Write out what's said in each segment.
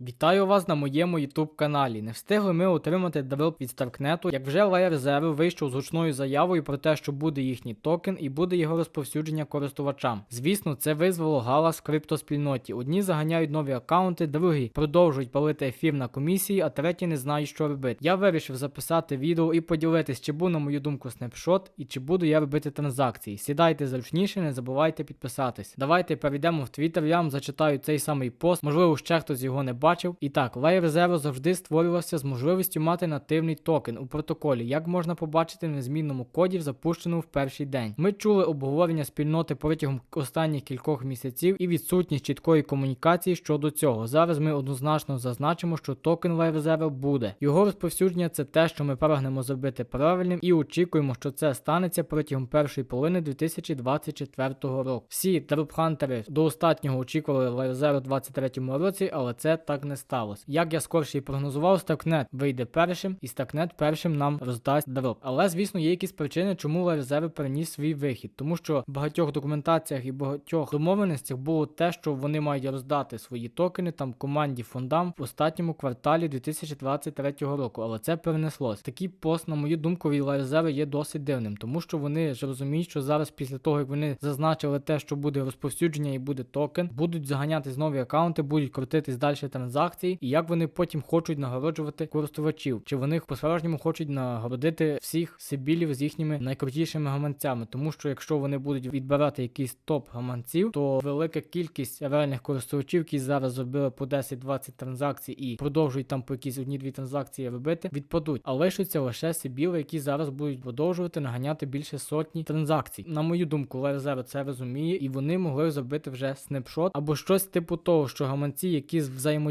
Вітаю вас на моєму YouTube каналі. Не встигли ми отримати дроп від Старкнету, як вже Layer Zero вийшов з гучною заявою про те, що буде їхній токен і буде його розповсюдження користувачам. Звісно, це визвало галас в криптоспільноті. Одні заганяють нові аккаунти, другі продовжують палити ефір на комісії, а треті не знають, що робити. Я вирішив записати відео і поділитись, чи був, на мою думку, снапшот і чи буду я робити транзакції. Сідайте зручніше, не забувайте підписатись. Давайте перейдемо в Twitter, я вам зачитаю цей самий пост. Можливо, ще хтось його не бачив. І так, Layer Zero завжди створювався з можливістю мати нативний токен у протоколі, як можна побачити в незмінному коді, запущеному в перший день. Ми чули обговорення спільноти протягом останніх кількох місяців і відсутність чіткої комунікації щодо цього. Зараз ми однозначно зазначимо, що токен Layer Zero буде. Його розповсюдження це те, що ми прагнемо зробити правильним, і очікуємо, що це станеться протягом першої половини 2024 року. Всі дропхантери до останнього очікували Layer Zero у 2023 році, але це так не сталося. Як я скорше і прогнозував, Старкнет вийде першим, і Старкнет першим нам роздасть дроп. Але звісно, є якісь причини, чому Layer переніс свій вихід, тому що в багатьох документаціях і багатьох домовленостях було те, що вони мають роздати свої токени там команді фондам в останньому кварталі 2023 року, але це перенеслось. Такий пост, на мою думку, від Layer є досить дивним, тому що вони ж розуміють, що зараз, після того як вони зазначили те, що буде розповсюдження і буде токен, будуть заганяти нові аккаунти, будуть крутитись далі транзакції, і як вони потім хочуть нагороджувати користувачів, чи вони по-справжньому хочуть нагородити всіх сибілів з їхніми найкрутішими гаманцями, тому що якщо вони будуть відбирати якийсь топ гаманців, то велика кількість реальних користувачів, які зараз зробили по 10-20 транзакцій і продовжують там по якісь одні-дві транзакції робити, відпадуть, а лишаться лише сибіли, які зараз будуть продовжувати наганяти більше сотні транзакцій. На мою думку, Zero це розуміє, і вони могли зробити вже снапшот або щось типу того, що гаманці, які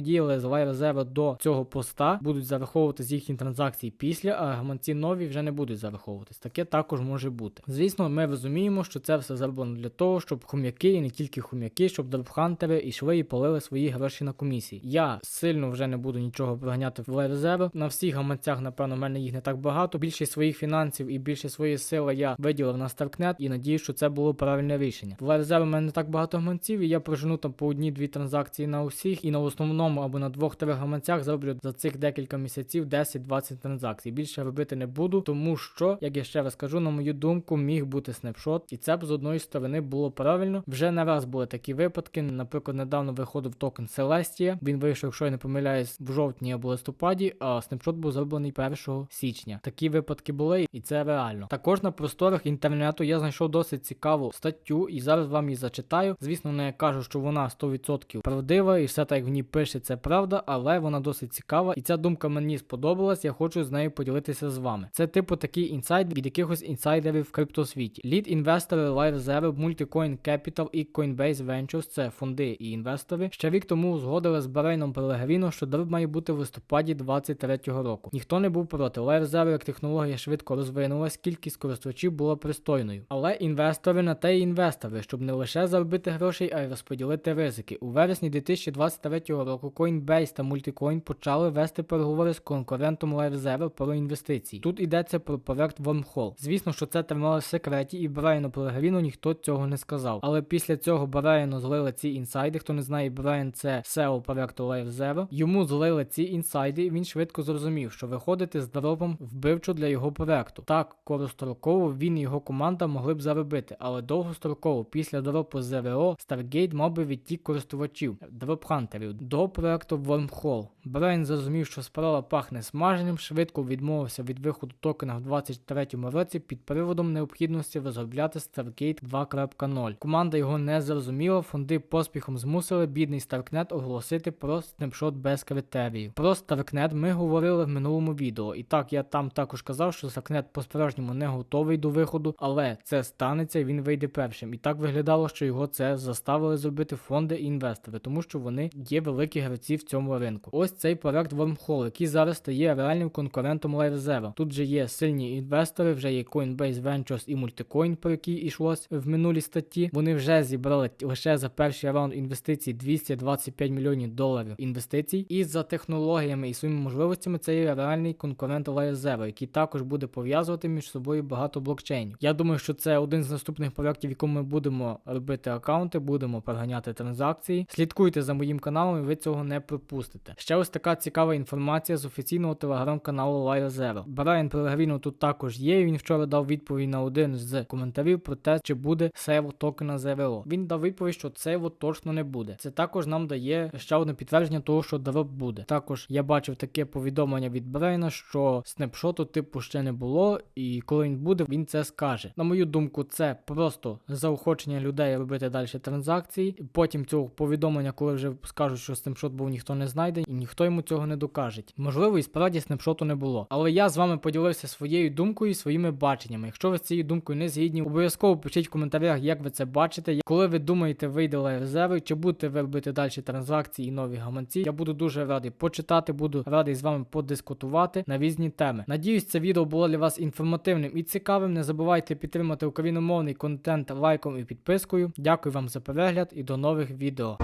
взаємодіяли з Layer Zero до цього поста, будуть зараховувати з їхні транзакції після, а гаманці нові вже не будуть зараховуватись. Таке також може бути. Звісно, ми розуміємо, що це все зроблено для того, щоб хом'яки і не тільки хом'яки, щоб дропхантери йшли і полили свої гроші на комісії. Я сильно вже не буду нічого проганяти в Layer Zero. На всіх гаманцях, напевно, в мене їх не так багато. Більше своїх фінансів і більше своєї сили я виділив на Starknet і надію, що це було правильне рішення. В Layer Zero в мене не так багато гаманців, і я прожену там по одній-дві транзакції на усіх, і на основному або на двох-трьох гаманцях зроблю за цих декілька місяців 10-20 транзакцій. Більше робити не буду, тому що, як я ще раз кажу, на мою думку, міг бути снапшот, і це б з одної сторони було правильно. Вже не раз були такі випадки. Наприклад, недавно виходив токен Celestia. Він вийшов, якщо я не помиляюсь, в жовтні або листопаді, а снапшот був зроблений 1 січня. Такі випадки були, і це реально. Також на просторах інтернету я знайшов досить цікаву статтю, і зараз вам її зачитаю. Звісно, не кажу, що вона 100% правдива, і все так як в ній пише, це правда, але вона досить цікава, і ця думка мені сподобалась. Я хочу з нею поділитися з вами. Це типу такий інсайд від якихось інсайдерів в криптосвіті. Лід інвестори Live Zero, Multicoin Capital і Coinbase Ventures – це фонди і інвестори. Ще рік тому узгодили з Барейном Пелегріно, що дроп має бути в листопаді 2023 року. Ніхто не був проти. Live Zero, як технологія швидко розвинулась, кількість користувачів була пристойною. Але інвестори на те й інвестори, щоб не лише заробити грошей, а й розподілити ризики. У вересні 2023 року Coinbase та Multicoin почали вести переговори з конкурентом Live Zero про інвестиції. Тут йдеться про проект Wormhole. Звісно, що це тримало в секреті, і Брайану Пелегріну ніхто цього не сказав. Але після цього Брайану злили ці інсайди. Хто не знає, Брайан це SEO проекту Live Zero. Йому злили ці інсайди, і він швидко зрозумів, що виходити з дропом вбивчо для його проекту. Так, коростроково він і його команда могли б заробити, але довгостроково після дропу ЗРО Stargate мав би відтік користувачів, дропхантерів до проекту Wormhole. Брайан зрозумів, що справа пахне смаженням, швидко відмовився від виходу токена в 2023 році під приводом необхідності розробляти Stargate 2.0. Команда його не зрозуміла, фонди поспіхом змусили бідний Starknet оголосити про снапшот без критеріїв. Про Starknet ми говорили в минулому відео, і так я там також казав, що Starknet по-справжньому не готовий до виходу, але це станеться і він вийде першим. І так виглядало, що його це заставили зробити фонди і інвестори, тому що вони є великі гравці в цьому ринку. Ось цей проект Wormhole, який зараз стає реальним конкурентом Layer. Тут же є сильні інвестори, вже є Coinbase Ventures і Multicoin, про які йшлось в минулій статті. Вони вже зібрали лише за перший раунд інвестицій 225 мільйонів доларів інвестицій. І за технологіями і своїми можливостями це є реальний конкурент Layer який також буде пов'язувати між собою багато блокчейнів. Я думаю, що це один з наступних проєктів, в якому ми будемо робити аккаунти, будемо проганяти транзакції. Слідкуйте за моїм каналом, і ви цього цього не пропустите. Ще ось така цікава інформація з офіційного телеграм-каналу Lyle Zero. Брайан Пелегріно тут також є. Він вчора дав відповідь на один з коментарів про те, чи буде сейв токена ЗВО. Він дав відповідь, що сейву точно не буде. Це також нам дає ще одне підтвердження того, що дроп буде. Також я бачив таке повідомлення від Брайана, що снапшоту типу ще не було, і коли він буде, він це скаже. На мою думку, це просто заохочення людей робити далі транзакції. Потім цього повідомлення, коли вже скажуть, що снапшот був, ніхто не знайде, і ніхто йому цього не докаже. Можливо, і справді снапшоту не було. Але я з вами поділився своєю думкою і своїми баченнями. Якщо ви з цією думкою не згідні, обов'язково пишіть в коментарях, як ви це бачите. Коли ви думаєте, вийде лайрезерви, чи будете ви робити далі транзакції і нові гаманці. Я буду дуже радий почитати, буду радий з вами подискутувати на різні теми. Надіюсь, це відео було для вас інформативним і цікавим. Не забувайте підтримати україномовний контент лайком і підпискою. Дякую вам за перегляд і до нових відео.